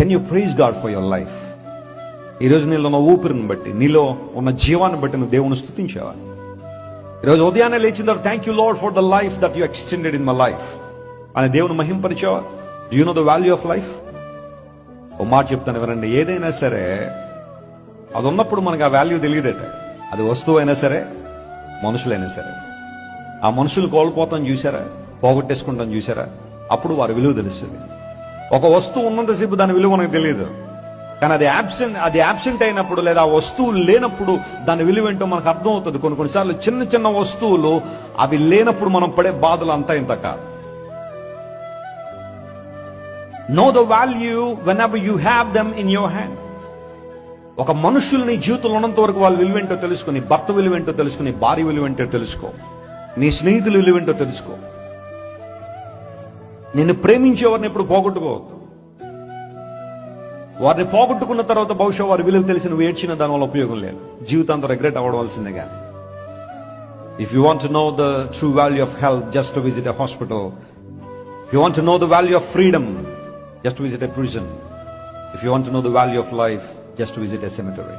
Can you praise God for your life ఈరోజు నీలో ఉన్న ఊపిరిని బట్టి నీలో ఉన్న జీవాన్ని బట్టి నువ్వు దేవుని స్థుతించావా ఈరోజు ఉదయాన్నే లేచిన తర్వాత thank you Lord for the life that you extended in my life అని దేవుని మహింపరిచావా you know the value of life ఓ మాట చెప్తాను ఎవరండి ఏదైనా సరే అది ఉన్నప్పుడు మనకు ఆ వాల్యూ తెలియదట. అది వస్తువు అయినా సరే మనుషులైనా సరే. ఆ మనుషులు కోల్పోతాం చూసారా పోగొట్టేసుకుంటాం చూసారా అప్పుడు వారి విలువ తెలుస్తుంది. ఒక వస్తువు ఉన్నంతసేపు దాని విలువ మనకు తెలియదు. కానీ అది యాబ్సెంట్ అది యాబ్సెంట్ అయినప్పుడు లేదా ఆ వస్తువు లేనప్పుడు దాని విలువ ఏంటో మనకు అర్థం అవుతుంది కొన్ని కొన్నిసార్లు చిన్న చిన్న వస్తువులు అవి లేనప్పుడు మనం పడే బాధలు అంతా ఇంత కాదు know the value whenever you have them in your hand ఒక మనుషుల్ని జీవితంలో ఉన్నంత వరకు వాళ్ళు విలువేంటో తెలుసుకుని భర్త విలువేంటో తెలుసుకుని భార్య విలువేంటో తెలుసుకో. నీ స్నేహితులు విలువేంటో తెలుసుకో. నిన్ను ప్రేమించేవారిని ఎప్పుడు పోగొట్టుకోవద్దు వారిని పోగొట్టుకున్న తర్వాత బహుశా వారి విలువ తెలిసి నువ్వు ఏడ్చిన దాని వల్ల ఉపయోగం లేదు జీవితాంతం రిగ్రెట్ అవ్వడవలసిందే కానీ if you want know the true value of health just visit a hospital you want know the value of freedom just visit a prison if prison. Want know the value of life just visit a cemetery.